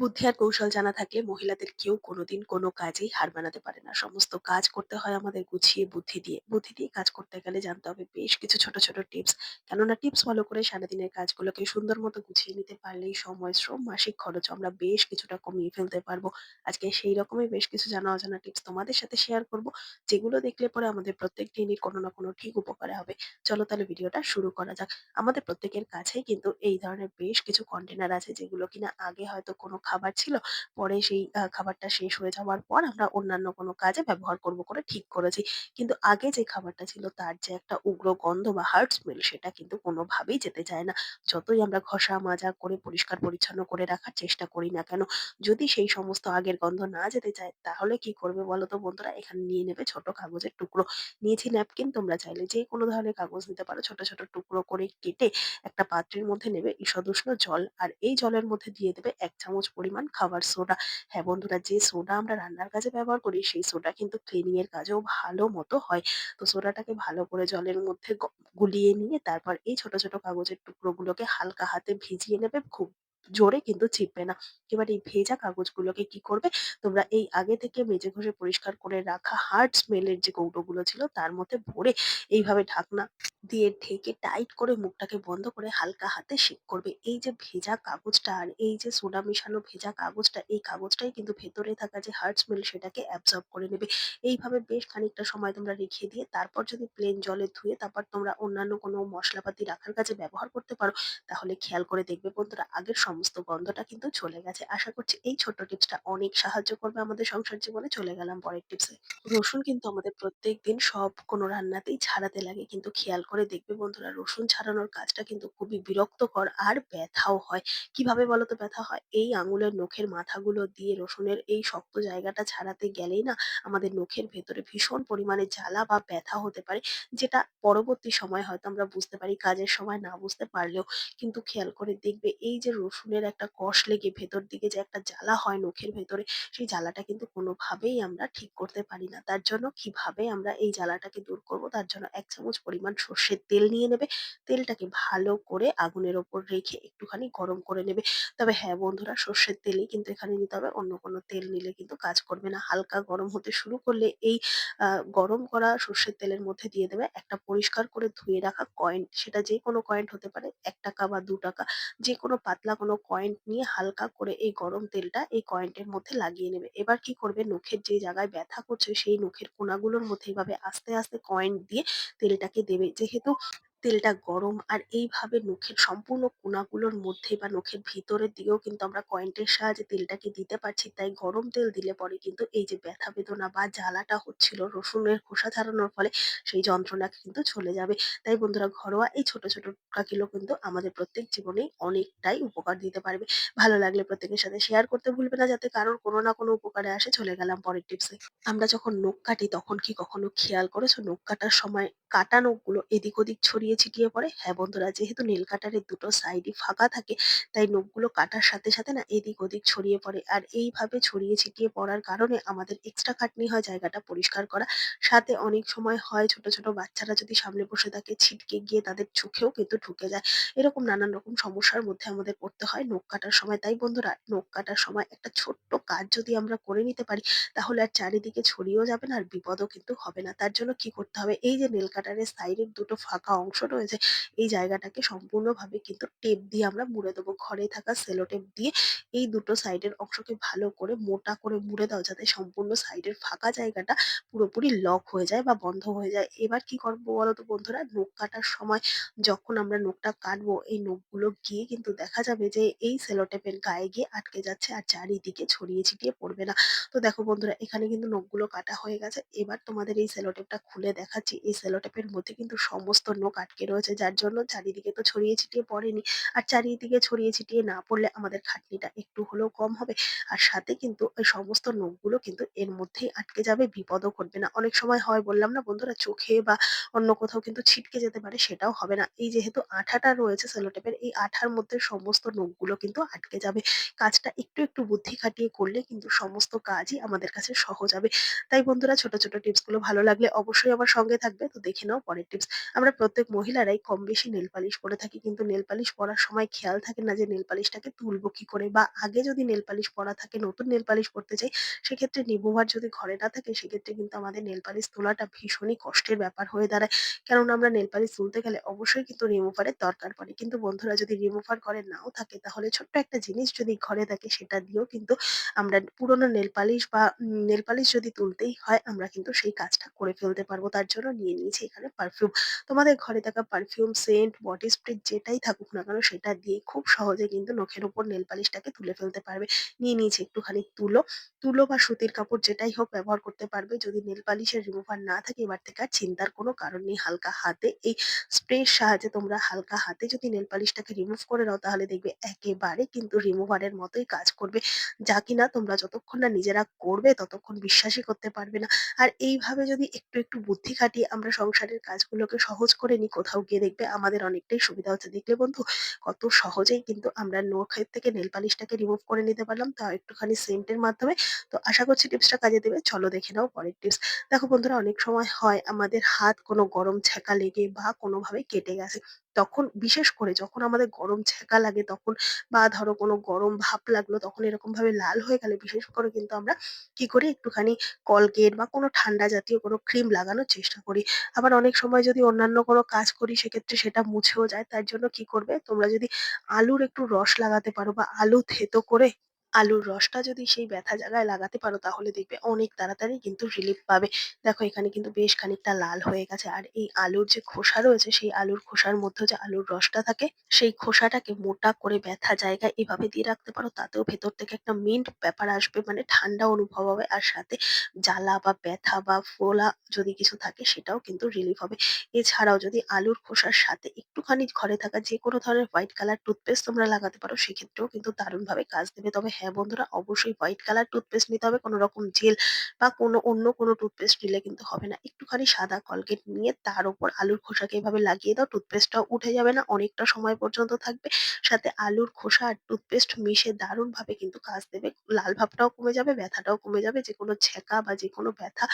বুদ্ধি আর কৌশল জানা থাকলে মহিলাদের কেউ কোনোদিন কোনো কাজেই হার মানাতে পারে না। সমস্ত কাজ করতে হয় আমাদের গুছিয়ে বুদ্ধি দিয়ে। বুদ্ধি দিয়ে কাজ করতে গেলে জানতে হবে বেশ কিছু ছোট, ছোট টিপস। কেননা টিপস ফলো করে সারাদিনের কাজগুলোকে সুন্দর মতো গুছিয়ে নিতে পারলেই সময়, শ্রম, মাসিক খরচ আমরা বেশ কিছুটা কমিয়ে ফেলতে পারব। আজকে সেই রকমই বেশ কিছু জানা অজানা টিপস তোমাদের সাথে শেয়ার করব। যেগুলো দেখলে পরে আমাদের প্রত্যেক দিনই কোনো না কোনো ঠিক উপকারে হবে। চলো তাহলে ভিডিওটা শুরু করা যাক। আমাদের প্রত্যেকের কাছেই কিন্তু এই ধরনের বেশ কিছু কন্টেনার আছে যেগুলো কিনা আগে হয়তো কোনো খাবার ছিল। পরে সেই খাবারটা শেষ হয়ে যাওয়ার পর আমরা অন্যান্য কোনো কাজে ব্যবহার করব করে ঠিক করেছি। কিন্তু আগে যে খাবারটা ছিল তার যে একটা উগ্র গন্ধ বা হার্ড স্মেল সেটা কিন্তু কোনোভাবেই যেতে চায় না। যতই আমরা ঘষা মাজা করে পরিষ্কার পরিচ্ছন্ন করে রাখার চেষ্টা করি না কেন, যদি সেই সমস্ত আগের গন্ধ না যেতে চায় তাহলে কি করবে বলো তো বন্ধুরা? এখানে নিয়ে নেবে ছোট কাগজের টুকরো। নিয়েছি ন্যাপকিন তোমরা চাইলে যে কোনো ধরনের কাগজ নিতে পারো। ছোট, ছোট টুকরো করে কেটে একটা পাত্রের মধ্যে নেবে ঈষদুষ্ণ জল আর এই জলের মধ্যে দিয়ে দেবে এক চামচ পরিমাণ খাবার সোডা। হ্যাঁ বন্ধুরা যে সোডা আমরা রান্নার কাজে ব্যবহার করি সেই সোডা কিন্তু ক্লিনিংয়ের কাজেও ভালো মতো হয়। তো সোডাটাকে ভালো করে জলের মধ্যে গুলিয়ে নিয়ে তারপর এই ছোট, ছোট কাগজের টুকরোগুলোকে হালকা হাতে ভিজিয়ে নেবে খুব জোরে কিন্তু চিপবে না। এবার এই ভেজা কাগজগুলোকে কি করবে তোমরা এই আগে থেকে মেজে ঘষে পরিষ্কার করে রাখা হার্ড স্মেলের যে কৌটোগুলো ছিল তার মধ্যে ভরে এইভাবে ঢাকনা দিয়ে ঢেকে টাইট করে মুখটাকে বন্ধ করে হালকা হাতে শেক করবে। এই যে ভেজা কাগজটা আর এই যে সোডা মেশানো ভেজা কাগজটা, এই কাগজটাই কিন্তু ভেতরে থাকা যে হার্ড স্মেল সেটাকে অ্যাবজর্ব করে নেবে। এইভাবে বেশ খানিকটা সময় তোমরা রেখে দিয়ে তারপর যদি প্লেন জলে ধুয়ে তারপর তোমরা অন্যান্য কোনো মশলাপাতি রাখার কাজে ব্যবহার করতে পারো, তাহলে খেয়াল করে দেখবে বন্ধুরা আগের সমস্ত গন্ধটা কিন্তু চলে গেছে। আশা করছি এই ছোট্ট টিপসটা অনেক সাহায্য করবে আমাদের সংসার জীবনে। চলে গেলাম পরের টিপসে। রসুন কিন্তু আমাদের প্রত্যেকদিন সব কোনো রান্নাতেই ছাড়াতে লাগে। কিন্তু খেয়াল করে দেখবে বন্ধুরা রসুন ছাড়ানোর কাজটা কিন্তু খুবই বিরক্তকর আর ব্যথাও হয়। কীভাবে বলো তো ব্যথা হয়? এই আঙুলের নখের মাথাগুলো দিয়ে রসুনের এই শক্ত জায়গাটা ছাড়াতে গেলেই না আমাদের নখের ভেতরে ভীষণ পরিমাণে জ্বালা বা ব্যথা হতে পারে। যেটা পরবর্তী সময় হয়তো আমরা বুঝতে পারি, কাজের সময় না বুঝতে পারলেও। কিন্তু খেয়াল করে দেখবে এই যে রসুনের একটা কষ লেগে ভেতর দিকে যে একটা জ্বালা হয় নখের ভেতরে, সেই জ্বালাটা কিন্তু কোনোভাবেই আমরা ঠিক করতে পারি না। তার জন্য কীভাবে আমরা এই জ্বালাটাকে দূর করব তার জন্য এক চামচ পরিমাণ সর্ষের তেল নিয়ে নেবে। তেলটাকে ভালো করে আগুনের ওপর রেখে একটুখানি গরম করে নেবে। তবে হ্যাঁ বন্ধুরা সর্ষের তেলই কিন্তু এখানে নিতে হবে। অন্য কোনো তেল নিলে কিন্তু কাজ করবে না। হালকা গরম হতে শুরু করলে এই গরম করা সর্ষের তেলের মধ্যে দিয়ে দেবে একটা পরিষ্কার করে ধুয়ে রাখা কয়েন। সেটা যে কোনো কয়েন হতে পারে ৳১ বা দু টাকা যে কোনো পাতলা কোনো কয়েন নিয়ে হালকা করে এই গরম তেলটা এই কয়েনটার মধ্যে লাগিয়ে নেবে। এবার কি করবে নখের যে জায়গায় ব্যথা করছে সেই নখের কোনাগুলোর মধ্যে এভাবে আস্তে, আস্তে কয়েন দিয়ে তেলটাকে দেবে। যেহেতু তেলটা গরম আর এইভাবে নখের সম্পূর্ণ কোনাগুলোর মধ্যে বা নখের ভিতরের দিকেও কিন্তু আমরা কয়েন্টের সাহায্যে তেলটাকে দিতে পারছি। তাই গরম তেল দিলে পরে কিন্তু এই যে ব্যথা বেদনা বা জ্বালাটা হচ্ছিল রসুনের খোসা ছাড়ানোর ফলে সেই যন্ত্রণা কিন্তু চলে যাবে। তাই বন্ধুরা ঘরোয়া এই ছোট, ছোট টোটকাগুলো কিন্তু আমাদের প্রত্যেক জীবনেই অনেকটাই উপকার দিতে পারবে। ভালো লাগলে প্রত্যেকের সাথে শেয়ার করতে ভুলবে না যাতে কারোর কোনো না কোনো উপকারে আসে। চলে গেলাম পরের টিপসে। আমরা যখন নখ কাটি তখন কি কখনো খেয়াল করেছ নখ কাটার সময় কাটা নখগুলো এদিক ওদিক ছড়িয়ে ছিটিয়ে পড়ে? হ্যাঁ বন্ধুরা যেহেতু নেল কাটারের দুটো সাইডই ফাঁকা থাকে তাই নখগুলো কাটার সাথে, সাথে না এদিক ওদিক ছড়িয়ে পড়ে। আর এইভাবে ছড়িয়ে ছিটিয়ে পড়ার কারণে আমাদের এক্সট্রা খাটনি হয় জায়গাটা পরিষ্কার করা। সাথে অনেক সময় হয় ছোট, ছোট বাচ্চারা যদি সামনে বসে থাকে ছিটকে গিয়ে তাদের চোখেও কিন্তু ঢুকে যায়। এরকম নানান রকম সমস্যার মধ্যে আমাদের পড়তে হয় নখ কাটার সময়। তাই বন্ধুরা নখ কাটার সময় একটা ছোট্ট কাজ যদি আমরা করে নিতে পারি তাহলে আর চারিদিকে ছড়িয়েও যাবে না আর বিপদও কিন্তু হবে না। তার জন্য কি করতে হবে এই যে নেল কাটারের সাইডের দুটো ফাঁকা অংশ রয়েছে, এই জায়গাটাকে সম্পূর্ণভাবে কিন্তু টেপ দিয়ে আমরা মুড়ে দেবো। ঘরে থাকা সেলো টেপ দিয়ে এই দুটো সাইডের অংশকে ভালো করে মোটা করে মুড়ে দাও যাতে সম্পূর্ণ সাইডের ফাঁকা জায়গাটা পুরোপুরি লক হয়ে যায় বা বন্ধ হয়ে যায়। এবার কি করব বলো তো বন্ধুরা নখ কাটার সময় যখন আমরা নখটা কাটবো, এই নখগুলো গিয়ে কিন্তু দেখা যাবে যে এই সেলো টেপের গায়ে গিয়ে আটকে যাচ্ছে আর চারিদিকে ছড়িয়ে ছিটিয়ে পড়বে না। তো দেখো বন্ধুরা, এখানে কিন্তু নখগুলো কাটা হয়ে গেছে। এবার তোমাদের এই সেলো টেপটা খুলে দেখাচ্ছি। এই সেলো টেপের মধ্যে কিন্তু সমস্ত নখ আটকে রয়েছে যার জন্য চারিদিকে তো ছড়িয়ে ছিটিয়ে পড়েনি। আর চারিদিকে ছড়িয়ে ছিটিয়ে না পড়লে আমাদের খাটনিটা একটু হলেও কম হবে। আর সাথে কিন্তু ওই সমস্ত নখগুলো কিন্তু এর মধ্যেই আটকে যাবে বিপদও ঘটবে না। অনেক সময় হয় বললাম না বন্ধুরা চোখে বা অন্য কোথাও কিন্তু ছিটকে যেতে পারে সেটাও হবে না। এই যেহেতু আঠাটা রয়েছে সেলো টেপের এই আঠার মধ্যে সমস্ত নখগুলো কিন্তু আটকে যাবে। কাজটা একটু, একটু বুদ্ধি খাটিয়ে করলে কিন্তু সমস্ত কাজই আমাদের কাছে সহজ হবে। তাই বন্ধুরা ছোট, ছোট টিপসগুলো ভালো লাগলে অবশ্যই আমার সঙ্গে থাকবে। তো দেখে নাও পরের টিপস। আমরা প্রত্যেক মহিলারাই কম বেশি নেল পালিশ পরে থাকি। কিন্তু নেল পালিশ পরার সময় খেয়াল থাকে না যে নেল পালিশটাকে তুলবো কি করে? বা আগে যদি নেল পালিশ পরা থাকে, নতুন নেল পালিশ পরতে যাই সেক্ষেত্রে রিমুভার যদি ঘরে না থাকে, সেক্ষেত্রে কিন্তু আমাদের নেল পালিশ তোলাটা ভীষণই কষ্টের ব্যাপার হয়ে দাঁড়ায়। কেননা আমরা নেল পালিশ তুলতে গেলে অবশ্যই কিন্তু রিমুভারের দরকার পড়ে। কিন্তু বন্ধুরা যদি রিমুভার ঘরে নাও থাকে, তাহলে ছোট্ট একটা জিনিস যদি ঘরে থাকে, সেটা দিয়েও কিন্তু আমরা পুরোনো নেল পালিশ বা নেল পালিশ যদি তুলতেই হয়, আমরা কিন্তু সেই কাজটা করে ফেলতে পারব। তার জন্য নিয়ে নিয়েছি এখানে পারফিউম। তোমাদের ঘরে থাকা পারফিউম, সেন্ট, বডি স্প্রে যেটাই থাকুক না কেন সেটা দিয়ে খুব সহজে কিন্তু নখের উপর নেল পালিশটাকে তুলে ফেলতে পারবে। নিয়ে নিয়েছি একটুখানি তুলো। তুলো বা সুতির কাপড় যেটাই হোক ব্যবহার করতে পারবে। যদি নেল পালিশের রিমুভার না থাকে এবার থেকে আর চিন্তার কোনো কারণ নেই। হালকা হাতে এই স্প্রের সাহায্যে তোমরা হালকা হাতে যদি নেল পালিশটাকে রিমুভ করে নাও তাহলে দেখবে একেবারে কিন্তু রিমুভারের মতোই কাজ করবে। যা কিনা তোমরা যতক্ষণ না নিজেরা করবে ততক্ষণ বিশ্বাসই করতে পারবে না। আর এইভাবে যদি একটু, একটু বুদ্ধি খাটিয়ে আমরা সংসারের কাজগুলোকে সহজ করে নিই কোথাও গিয়ে দেখবে আমাদের অনেকটাই সুবিধা হচ্ছে। দেখলে বন্ধু, কত সহজেই কিন্তু আমরা নখের থেকে নেল পালিশটাকে রিমুভ করে নিতে পারলাম তাও একটুখানি সেন্টের মাধ্যমে। তো আশা করছি টিপসটা কাজে দেবে। চলো দেখে নাও পরের টিপস। দেখো বন্ধুরা, অনেক সময় হয় আমাদের হাত কোনো গরম ছ্যাঁকা লেগে বা কোনোভাবে কেটে গেছে। তখন বিশেষ করে যখন আমাদের গরম ছ্যাঁকা লাগে তখন বা ধরো কোনো গরম ভাপ লাগল তখন এরকমভাবে লাল হয়ে গেলে বিশেষ করে কিন্তু আমরা কি করি একটুখানি কলগেট বা কোনো ঠান্ডা জাতীয় কোনো ক্রিম লাগানোর চেষ্টা করি। আবার অনেক সময় যদি অন্যান্য কোনো কাজ করি সেক্ষেত্রে সেটা মুছেও যায়। তার জন্য কি করবে তোমরা যদি আলুর একটু রস লাগাতে পারো বা আলু থেতো করে আলুর রসটা যদি সেই ব্যথা জায়গায় লাগাতে পারো, তাহলে দেখবে অনেক তাড়াতাড়ি কিন্তু রিলিফ পাবে। দেখো, এখানে কিন্তু বেশ খানিকটা লাল হয়ে গেছে। আর এই আলুর যে খোসা রয়েছে, সেই আলুর খোসার মধ্যে যে আলুর রসটা থাকে, সেই খোসাটাকে মোটা করে ব্যথা জায়গায় এভাবে দিয়ে রাখতে পারো, তাতেও ভেতর থেকে একটা মিন্ট ব্যাপার আসবে মানে ঠান্ডা অনুভব হবে আর সাথে জ্বালা বা ব্যথা বা ফোলা যদি কিছু থাকে, সেটাও কিন্তু রিলিফ হবে। এছাড়াও যদি আলুর খোসার সাথে একটুখানি ঘরে থাকা যেকোনো ধরনের হোয়াইট কালার টুথপেস্ট তোমরা লাগাতে পারো, সেক্ষেত্রেও কিন্তু দারুণভাবে কাজ দেবে। তবে হ্যাঁ বন্ধুরা অবশ্যই হোয়াইট কালার টুথপেস্ট নিতে হবে। কোনো রকম জেল বা কোনো অন্য কোনো টুথপেস্ট নিলে কিন্তু হবে না। একটুখানি সাদা কলগেট নিয়ে তার উপর আলুর খোসাকে এভাবে লাগিয়ে দাও। টুথপেস্টটাও উঠে যাবে না, অনেকটা সময় পর্যন্ত থাকবে। সাথে আলুর খোসা আর টুথপেস্ট মিশে দারুণভাবে কিন্তু কাজ দেবে। লাল ভাবটাও কমে যাবে, ব্যথাটাও কমে যাবে। যেকোনো ছ্যাঁকা বা যেকোনো ব্যথা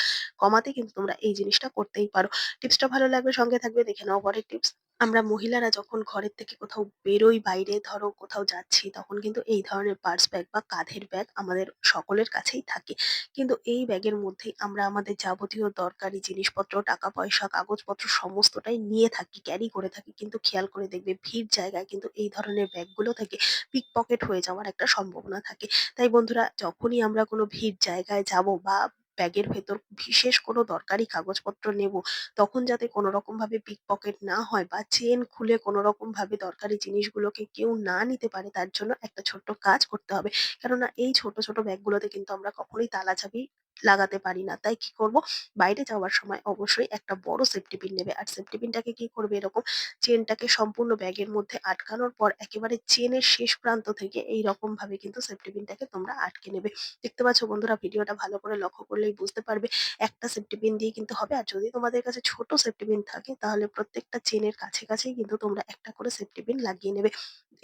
কমাতে কিন্তু তোমরা এই জিনিসটা করতেই পারো। টিপসটা ভালো লাগবে সঙ্গে থাকবে দেখে নাও পরের টিপস। আমরা মহিলারা যখন ঘরের থেকে কোথাও বেরোই বাইরে ধরো কোথাও যাচ্ছি তখন কিন্তু এই ধরনের পার্স ব্যাগ বা কাঁধের ব্যাগ আমাদের সকলের কাছেই থাকে। কিন্তু এই ব্যাগের মধ্যেই আমরা আমাদের যাবতীয় দরকারি জিনিসপত্র, টাকা পয়সা, কাগজপত্র সমস্তটাই নিয়ে থাকি, ক্যারি করে থাকি। কিন্তু খেয়াল করে দেখবে ভিড় জায়গায় কিন্তু এই ধরনের ব্যাগগুলো থেকে পিক পকেট হয়ে যাওয়ার একটা সম্ভাবনা থাকে। তাই বন্ধুরা যখনই আমরা কোনো ভিড় জায়গায় যাব বা ব্যাগের ভেতর বিশেষ কোনো দরকারি কাগজপত্র নেব তখন যাতে কোনো রকম পিক পকেট না হয় বা চেন খুলে কোনো রকমভাবে দরকারি জিনিসগুলোকে কেউ না নিতে পারে তার জন্য একটা ছোট্ট কাজ করতে হবে। কেননা এই ছোট, ছোট ব্যাগগুলোতে কিন্তু আমরা কখনোই তালা চাবি লাগাতে পারি না। তাই কি করব? বাইরে যাওয়ার সময় অবশ্যই একটা বড় সেফটি পিন নেবে। আর সেফটি পিনটাকে কি করবে এরকম চেনটাকে সম্পূর্ণ ব্যাগের মধ্যে আটকানোর পর একেবারে চেনের শেষ প্রান্ত থেকে এইরকম ভাবে কিন্তু সেফটি পিনটাকে তোমরা আটকে নেবে। দেখতে পাচ্ছ বন্ধুরা ভিডিওটা ভালো করে লক্ষ্য করলেই বুঝতে পারবে। একটা সেফটি পিন দিয়ে কিন্তু হবে। আর যদি তোমাদের কাছে ছোট সেফটি পিন থাকে তাহলে প্রত্যেকটা চেনের কাছে, কাছেই কিন্তু তোমরা একটা করে সেফটি পিন লাগিয়ে নেবে।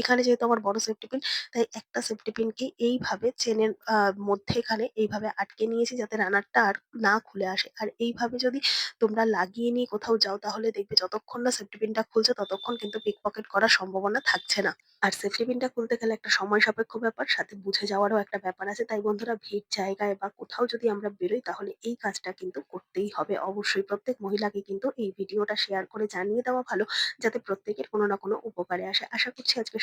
এখানে যেহেতু আমার বড় সেফটি পিন তাই একটা সেফটি পিনকে এইভাবে চেনের মধ্যে এখানে এইভাবে আটকে নিয়েছি যাতে রানারটা আর না খুলে আসে। আর এইভাবে যদি তোমরা লাগিয়ে নিয়ে কোথাও যাও, তাহলে দেখবে যতক্ষণ না সেফটি পিনটা খুলছে, ততক্ষণ কিন্তু পিক পকেট করার সম্ভাবনা থাকছে না। আর সেফটি পিনটা খুলতে গেলে একটা সময় সাপেক্ষ ব্যাপার, সাথে বুঝে যাওয়ারও একটা ব্যাপার আছে। তাই বন্ধুরা, ভিড় জায়গায় বা কোথাও যদি আমরা বেরোই, তাহলে এই কাজটা কিন্তু করতেই হবে। অবশ্যই প্রত্যেক মহিলাকে কিন্তু এই ভিডিওটা শেয়ার করে জানিয়ে দেওয়া ভালো, যাতে প্রত্যেকের কোনো না কোনো উপকারে আসে। আশা করছি আজকের